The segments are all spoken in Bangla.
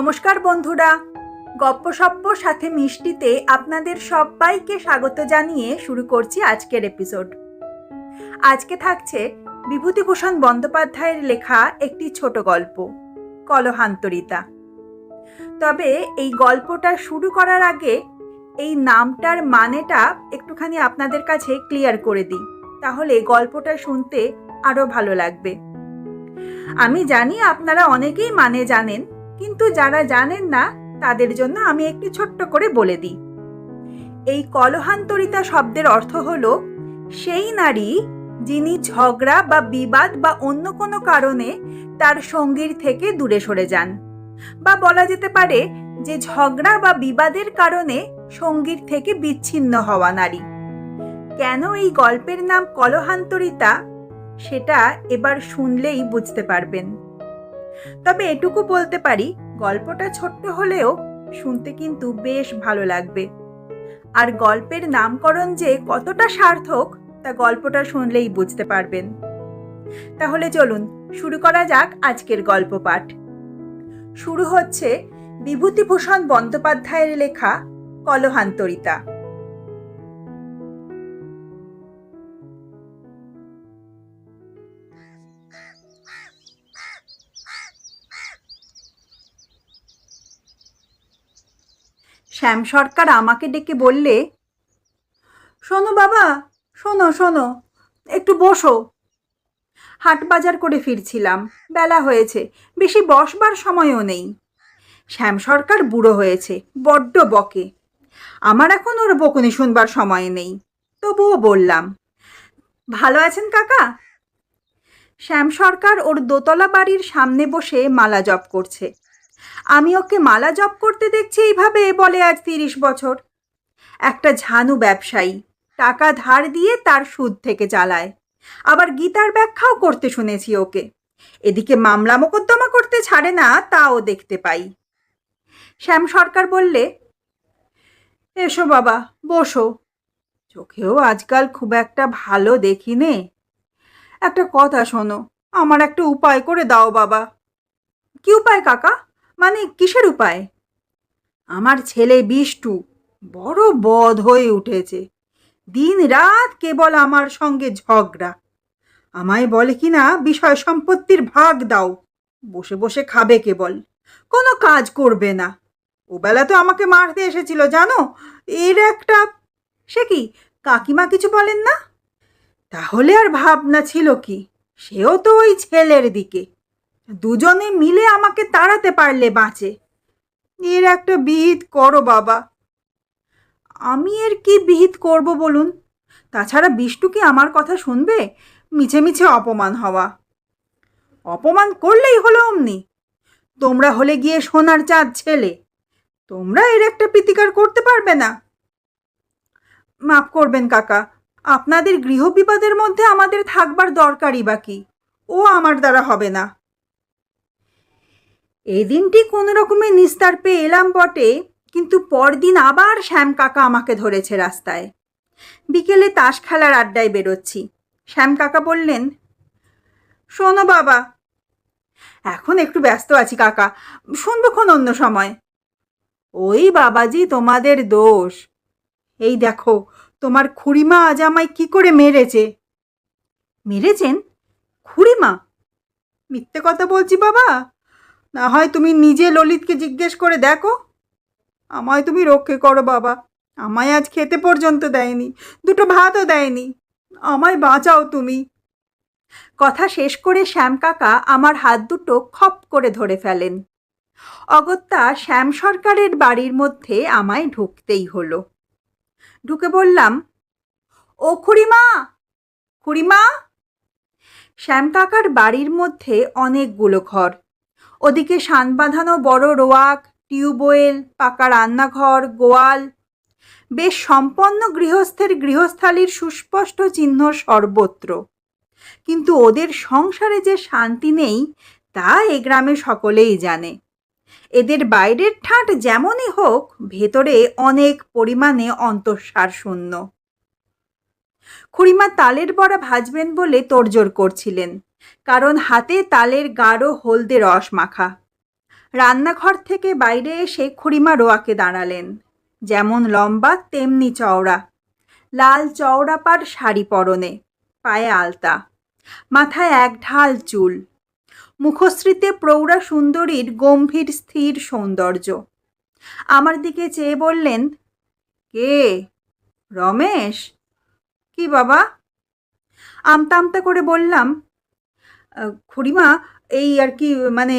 নমস্কার বন্ধুরা। গপ্পসপ্প সাথে মিষ্টিতে আপনাদের সবাইকে স্বাগত জানিয়ে শুরু করছি আজকের এপিসোড আজকে থাকছে বিভূতিভূষণ বন্দ্যোপাধ্যায়ের লেখা একটি ছোট গল্প, কলহান্তরিতা। তবে এই গল্পটা শুরু করার আগে এই নামটার মানেটা একটুখানি আপনাদের কাছে ক্লিয়ার করে দিই, তাহলে গল্পটা শুনতে আরও ভালো লাগবে। আমি জানি আপনারা অনেকেই মানে জানেন কিন্তু যারা জানেন না, তাদের জন্য আমি একটি ছোট্ট করে বলে দিই। এই কলহান্তরিতা শব্দের অর্থ হল, সেই নারী যিনি ঝগড়া বা বিবাদ বা অন্য কোনো কারণে তার সঙ্গীর থেকে দূরে সরে যান। বা বলা যেতে পারে যে ঝগড়া বা বিবাদের কারণে সঙ্গীর থেকে বিচ্ছিন্ন হওয়া নারী। কেন এই গল্পের নাম কলহান্তরিতা? সেটা এবার শুনলেই বুঝতে পারবেন। তবে এটুকু বলতে পারি, গল্পটা ছোট্ট হলেও শুনতে কিন্তু বেশ ভালো লাগবে। আর গল্পের নামকরণ যে কতটা সার্থক, তা গল্পটা শুনলেই বুঝতে পারবেন। তাহলে চলুন, শুরু করা যাক আজকের গল্প পাঠ। শুরু হচ্ছে বিভূতিভূষণ বন্দ্যোপাধ্যায়ের লেখা কলহান্তরিতা। শ্যাম সরকার আমাকে ডেকে বললে, শোনো বাবা, শোনো শোনো, একটু বসো। হাট বাজার করে ফিরছিলাম, বেলা হয়েছে, বেশি বসবার সময়ও নেই। শ্যাম সরকার বুড়ো হয়েছে, বড্ড বকে। আমার এখন ওর বকুনি শুনবার সময় নেই। তবুও বললাম, ভালো আছেন কাকা? শ্যাম সরকার ওর দোতলা বাড়ির সামনে বসে মালা জপ করছে। আমি ওকে মালা জপ করতে দেখছি এইভাবে বলে আজ তিরিশ বছর। একটা ঝানু ব্যবসায়ী টাকা ধার দিয়ে তার সুদ থেকে চালায় আবার গীতার ব্যাখ্যাও করতে শুনেছি ওকে। এদিকে মামলা মোকদ্দমা করতে ছাড়ে না, তাও দেখতে পাই। শ্যাম সরকার বললে, এসো বাবা, বসো। চোখেও আজকাল খুব একটা ভালো দেখি নে একটা কথা শোনো, আমার একটা উপায় করে দাও বাবা। কি উপায় কাকা? মানে কিসের উপায়? আমার ছেলে বিষ্টু বড় বধ হয়ে উঠেছে। দিন রাত কেবল আমার সঙ্গে ঝগড়া। আমায় বলে কি না বিষয় সম্পত্তির ভাগ দাও। বসে বসে খাবে কেবল। কোনো কাজ করবে না। ওবেলা তো আমাকে মারতে এসেছিল, জানো? এর একটা সে কি, কাকিমা কিছু বলেন না? তাহলে আর ভাবনা ছিল কি? সেও তো ওই ছেলের দিকে। দুজনে মিলে আমাকে তাড়াতে পারলে বাঁচে। এর একটা বিহিত করো বাবা। আমি এর কি বিহিত করব বলুন? তাছাড়া বিষ্টু কি আমার কথা শুনবে? মিছে মিছে অপমান হওয়া। অপমান করলেই হলো অমনি। তোমরা হলে গিয়ে সোনার চাঁদ ছেলে। তোমরা এর একটা প্রীতিকার করতে পারবে না। মাফ করবেন কাকা, আপনাদের গৃহ বিবাদের মধ্যে আমাদের থাকবার দরকারই বাকি ও আমার দ্বারা হবে না। এই দিনটি কোনো রকমে নিস্তার পেয়ে এলাম বটে, কিন্তু পরদিন আবার শ্যাম কাকা আমাকে ধরেছে রাস্তায়। বিকেলে তাস খেলার আড্ডায় বেরোচ্ছি। শ্যাম কাকা বললেন, শোনো বাবা, এখন একটু ব্যস্ত আছি কাকা শুনবক্ষণ অন্য সময়। ওই বাবাজি, তোমাদের দোষ। এই দেখো, তোমার খুড়িমা আজ আমায় কি করে মেরেছে? মেরেছেন? খুড়িমা? মিথ্যে কথা বলছি বাবা। না হয় তুমি নিজে ললিতকে জিজ্ঞেস করে দেখো। আমায় তুমি রক্ষে করো বাবা। আমায় আজ খেতে পর্যন্ত দেয়নি, দুটো ভাতও দেয়নি। আমায় বাঁচাও তুমি। কথা শেষ করে শ্যাম কাকা আমার হাত দুটো খপ করে ধরে ফেলেন। অগত্যা শ্যাম সরকারের বাড়ির মধ্যে আমায় ঢুকতেই হলো। ঢুকে বললাম, ও খুড়িমা! খুড়িমা! শ্যাম কাকার বাড়ির মধ্যে অনেকগুলো ঘর। ওদিকে সান বাঁধানো বড় রোয়াক, টিউবওয়েল, পাকা রান্নাঘর, গোয়াল, বেশ সম্পন্ন গৃহস্থের গৃহস্থালির সুস্পষ্ট চিহ্ন সর্বত্র। কিন্তু ওদের সংসারে যে শান্তি নেই, তা এ গ্রামে সকলেই জানে। এদের বাইরের ঠাঁট যেমনই হোক, ভেতরে অনেক পরিমাণে অন্তঃসার শূন্য। খুড়িমা তালের বড়া ভাজবেন বলে তোড়জোড় করছিলেন। কারণ হাতে তালের গাঢ় হলদে রস মাখা। রান্নাঘর থেকে বাইরে এসে খুড়িমা রোয়াকে দাঁড়ালেন। যেমন লম্বা তেমনি চওড়া। লাল চওড়া পার শাড়ি পরনে পায়ে আলতা। মাথায় এক ঢাল চুল। মুখশ্রীতে প্রৌঢ়া সুন্দরীর গম্ভীর স্থির সৌন্দর্য। আমার দিকে চেয়ে বললেন কে? রমেশ? কি বাবা? আমতা আমতা করে বললাম "আহ, খুড়িমা, এই আর কি মানে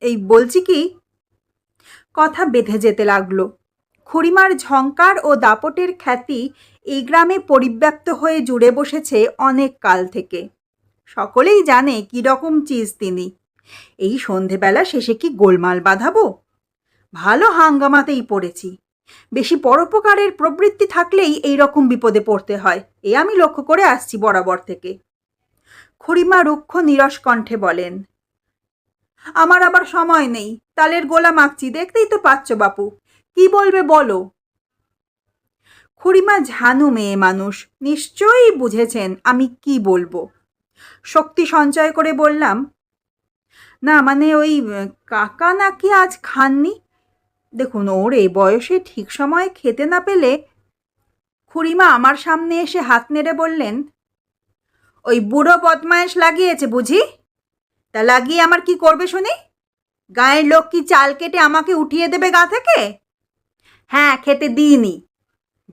এই বলছি কি? কথা বেঁধে যেতে লাগল। খুড়িমার ঝঙ্কার ও দাপটের খ্যাতি এই গ্রামে পরিব্যাপ্ত হয়ে জুড়ে বসেছে অনেক কাল থেকে। সকলেই জানে কী রকম চিজ তিনি। এই সন্ধেবেলা শেষে কি গোলমাল বাঁধাবো? ভালো হাঙ্গামাতেই পড়েছি। বেশি পরোপকারের প্রবৃত্তি থাকলেই এই রকম বিপদে পড়তে হয়। এ আমি লক্ষ্য করে আসছি বরাবর থেকে। খুড়িমা রুক্ষ নিরস কণ্ঠে বলেন, আমার আবার সময় নেই, তালের গোলা মাখছি, দেখতেই তো পাচ্ছ বাপু, কি বলবে বলো? খুড়িমা ঝানু মেয়ে মানুষ, নিশ্চয়ই বুঝেছেন আমি কি বলব। শক্তি সঞ্চয় করে বললাম, না মানে ওই কাকা নাকি আজ খাননি? দেখুন, ওর এই বয়সে ঠিক সময়ে খেতে না পেলে খুড়িমা আমার সামনে এসে হাত নেড়ে বললেন ওই বুড়ো বদমায়েশ লাগিয়েছে বুঝি? তা লাগিয়ে আমার কি করবে শুনি? গায়ের লোক কি চাল কেটে আমাকে উঠিয়ে দেবে গা থেকে? হ্যাঁ খেতে দিইনি।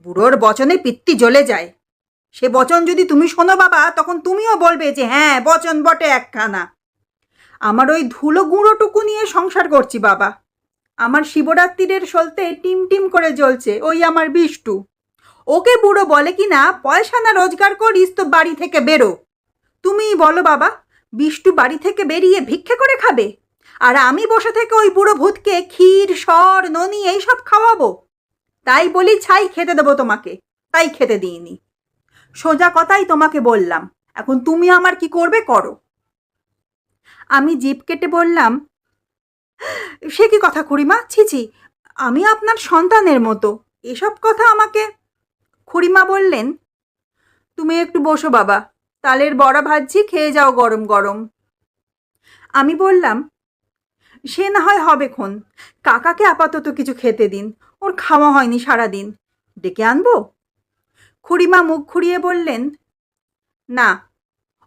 বুড়োর বচনে পিত্তি জ্বলে যায়। সে বচন যদি তুমি শোনো বাবা, তখন তুমিও বলবে যে হ্যাঁ বচন বটে একখানা। আমার ওই ধুলো গুঁড়োটুকু নিয়ে সংসার করছি বাবা। আমার শিবরাত্রিরের সলতে টিম টিম করে জ্বলছে, ওই আমার বিষ্টু। ওকে বুড়ো বলে কি না পয়সা না রোজগার করিস তো বাড়ি থেকে বেরো। তুমিই বলো বাবা, বিষ্টু বাড়ি থেকে বেরিয়ে ভিক্ষে করে খাবে? আর আমি বসে থেকে ওই বুড়ো ভূতকে ক্ষীর, সর, ননি এইসব খাওয়াবো? তাই বলি ছাই খেতে দেবো তোমাকে, তাই খেতে দিইনি। সোজা কথাই তোমাকে বললাম, এখন তুমি আমার কি করবে করো। আমি জিপ কেটে বললাম, সে কি কথা খুড়িমা? ছি ছি, আমি আপনার সন্তানের মতো, এসব কথা আমাকে খুড়িমা বললেন, তুমি একটু বসো বাবা, তালের বড়া ভাজছি, খেয়ে যাও গরম গরম। আমি বললাম, সে না হয় হবে খন কাকাকে আপাতত কিছু খেতে দিন, ওর খাওয়া হয়নি সারাদিন, ডেকে আনব? খুড়িমা মুখ ঘুরিয়ে বললেন, না,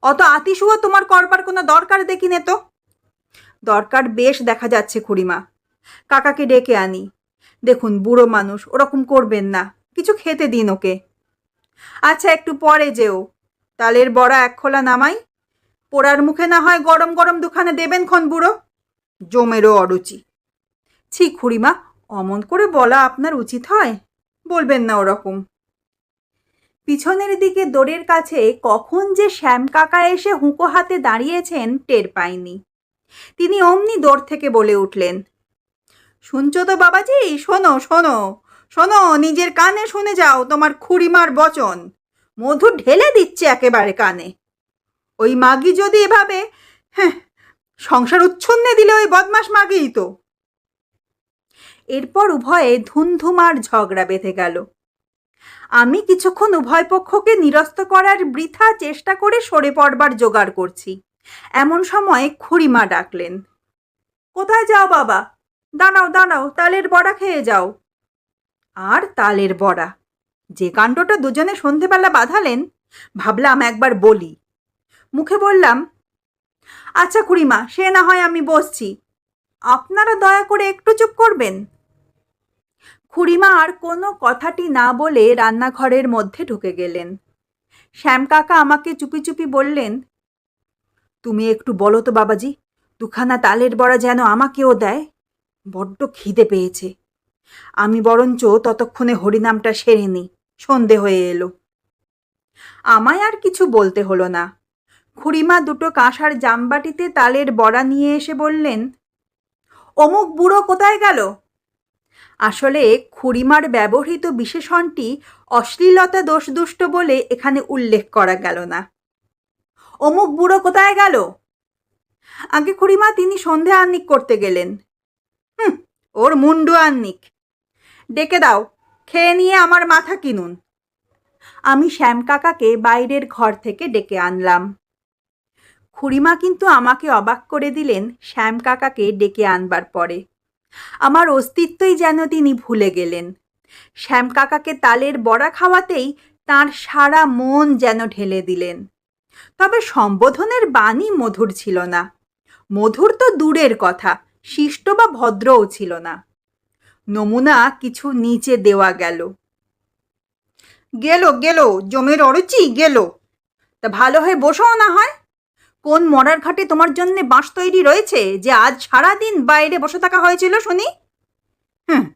অত আতিশুয়া তোমার করবার কোনো দরকার দেখি নে তো? দরকার বেশ দেখা যাচ্ছে খুড়িমা, কাকাকে ডেকে আনি, দেখুন বুড়ো মানুষ, ওরকম করবেন না। কিছু খেতে দিন ওকে। আচ্ছা একটু পরে যেও। তালের বড়া এক খোলা নামাই। পোড়ার মুখে না হয় গরম গরম দুখানে দেবেন খন বুড়ো। জমেরও অরুচি। ছি খুড়িমা, অমন করে বলা আপনার উচিত হয়? বলবেন না ওরকম। পিছনের দিকে দোরের কাছে কখন যে শ্যাম কাকা এসে হুঁকো হাতে দাঁড়িয়েছেন টের পায়নি তিনি অমনি দৌড় থেকে বলে উঠলেন, শুনছো তো বাবাজি? শোনো শোনো শোনো, নিজের কানে শুনে যাও তোমার খুড়িমার বচন। মধু ঢেলে দিচ্ছে একেবারে কানে। ওই মাগি যদি এভাবে হ্যাঁ সংসার উচ্ছন্নে দিলে ওই বদমাস মাগিই তো। এরপর উভয়ে ধুমধুমার ঝগড়া বেঁধে গেল। আমি কিছুক্ষণ উভয় পক্ষকে নিরস্ত করার বৃথা চেষ্টা করে সরে পড়বার জোগাড় করছি। এমন সময় খুড়িমা ডাকলেন, কোথায় যাও বাবা? দাঁড়াও দাঁড়াও, তালের বড়া খেয়ে যাও। আর তালের বড়া। যে কাণ্ডটা দুজনে সন্ধেবেলা বাঁধালেন, ভাবলাম একবার বলি। মুখে বললাম আচ্ছা খুড়িমা, সে না হয় আমি বসছি। আপনারা দয়া করে একটু চুপ করবেন। খুড়িমা আর কোনো কথাটি না বলে রান্নাঘরের মধ্যে ঢুকে গেলেন। শ্যাম কাকা আমাকে চুপি চুপি বললেন, তুমি একটু বলো তো বাবাজি, দুখানা তালের বড়া যেন আমাকেও দেয়। বড্ড খিদে পেয়েছে। আমি বরঞ্চ ততক্ষণে হরিনামটা সেরে নিই। সন্ধে হয়ে এলো। আমায় আর কিছু বলতে হলো না। খুড়িমা দুটো কাঁসার জামবাটিতে তালের বড়া নিয়ে এসে বললেন, অমুক বুড়ো কোথায় গেল? আসলে খুড়িমার ব্যবহৃত বিশেষণটি অশ্লীলতা দোষদুষ্ট বলে এখানে উল্লেখ করা গেল না। অমুক বুড়ো কোথায় গেল? আগে খুড়িমা তিনি সন্ধে আহ্নিক করতে গেলেন। হুম, ওর মুন্ডু আহ্নিক। ডেকে দাও, খেয়ে নিয়ে আমার মাথা কিনুন। আমি শ্যাম কাকাকে বাইরের ঘর থেকে ডেকে আনলাম। খুড়িমা কিন্তু আমাকে অবাক করে দিলেন শ্যাম কাকাকে ডেকে আনবার পরে। আমার অস্তিত্বই যেন তিনি ভুলে গেলেন। শ্যাম কাকাকে তালের বড়া খাওয়াতেই তার সারা মন যেন ঢেলে দিলেন। তবে সম্বোধনের বাণী মধুর ছিল না। মধুর তো দূরের কথা, শিষ্ট বা ভদ্রও ছিল না। নমুনা কিছু নিচে দেওয়া গেল। গেল গেল, জমের অরুচি, গেল। তা ভালো হয়ে বসো না হয়। কোন মরার ঘাটে তোমার জন্য বাঁশ তৈরি রয়েছে যে আজ সারাদিন বাইরে বসে থাকা হয়েছিল শুনি? হুম,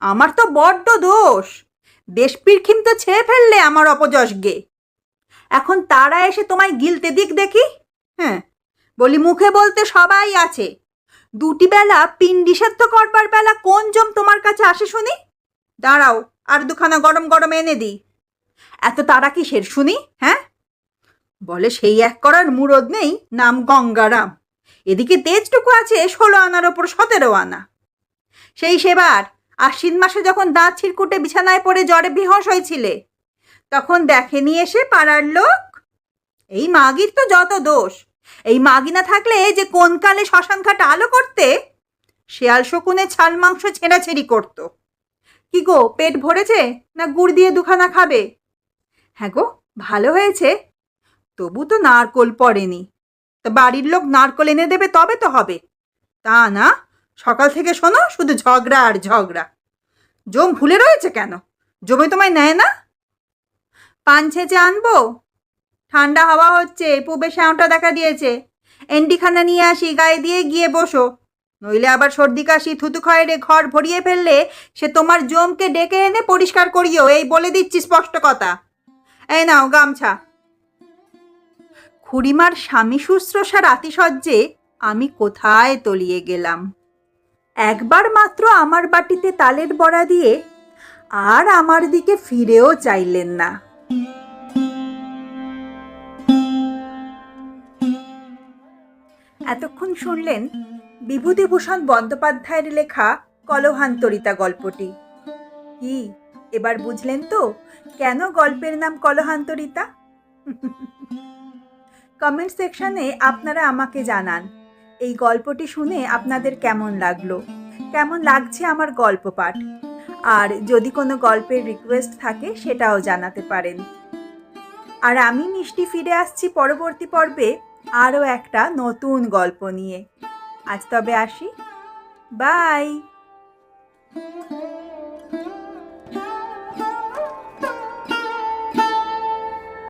আমার তো বড্ড দোষ। দেশপীর তো ছেড়ে ফেললে আমার অপযশ গে। এখন তারা এসে তোমায় গিলতে দিক দেখি? হ্যাঁ বলি মুখে বলতে সবাই আছে। দুটি বেলা পিণ্ডি সেদ্ধ করবার বেলা কোন জম তোমার কাছে আসে শুনি? দাঁড়াও, আর দুখানা গরম গরম এনে দিই এত তারা কিসের শুনি হ্যাঁ? বলে সেই এক করার মুরদ নেই, নাম গঙ্গারাম। এদিকে তেজটুকু আছে ষোলো আনার ওপর সতেরো আনা। সেই সেবার, আশ্বিন মাসে যখন দাঁত ছিরকুটে বিছানায় পড়ে জ্বরে বিহস হয়েছিলে, তখন দেখেনি এসে পাড়ার লোক? এই মাগির তো যত দোষ এই মাগি না থাকলে যে কোন কালে শ্মশান ঘাট আলো করতে? শেয়াল শকুনে ছাল মাংস ছেঁড়াছেড়ি করত। কি গো, পেট ভরেছে না গুড় দিয়ে দুখানা খাবে? হ্যাঁ গো, ভালো হয়েছে। তবু তো নারকোল পড়েনি। তা বাড়ির লোক নারকোল এনে দেবে তবে তো হবে। তা না, সকাল থেকে শোনো, শুধু ঝগড়া আর ঝগড়া। জম ভুলে রয়েছে কেন? জমে তোমায় নেয় না? পান ছেঁচে আনব? ঠান্ডা হাওয়া হচ্ছে, পুবে শ্যাওটা দেখা দিয়েছে। এন্ডিখানা নিয়ে আসি, গায়ে দিয়ে গিয়ে বসো। নইলে আবার সর্দি কাশি, থুতু খয়েরে ঘর ভরিয়ে ফেললে সে তোমার জমকে ডেকে এনে পরিষ্কার করিও, এই বলে দিচ্ছি স্পষ্ট কথা। এই নাও গামছা। খুড়িমার স্বামী শুশ্রূষার আতিশয্যে আমি কোথায় তলিয়ে গেলাম? একবার মাত্র আমার বাটিতে তালের বড়া দিয়ে আর আমার দিকে ফিরেও চাইলেন না। এতক্ষণ শুনলেন বিভূতিভূষণ বন্দ্যোপাধ্যায়ের লেখা কলহান্তরিতা গল্পটি। কি, এবার বুঝলেন তো কেন গল্পের নাম কলহান্তরিতা? কমেন্ট সেকশনে আপনারা আমাকে জানান, এই গল্পটি শুনে আপনাদের কেমন লাগল? কেমন লাগছে আমার গল্প পাঠ? আর যদি কোনো গল্পের রিকোয়েস্ট থাকে সেটাও জানাতে পারেন। আর আমি মিষ্টি ফিরে আসছি পরবর্তী পর্বে। আরও একটা নতুন গল্প নিয়ে। আজ তবে আসি। বাই।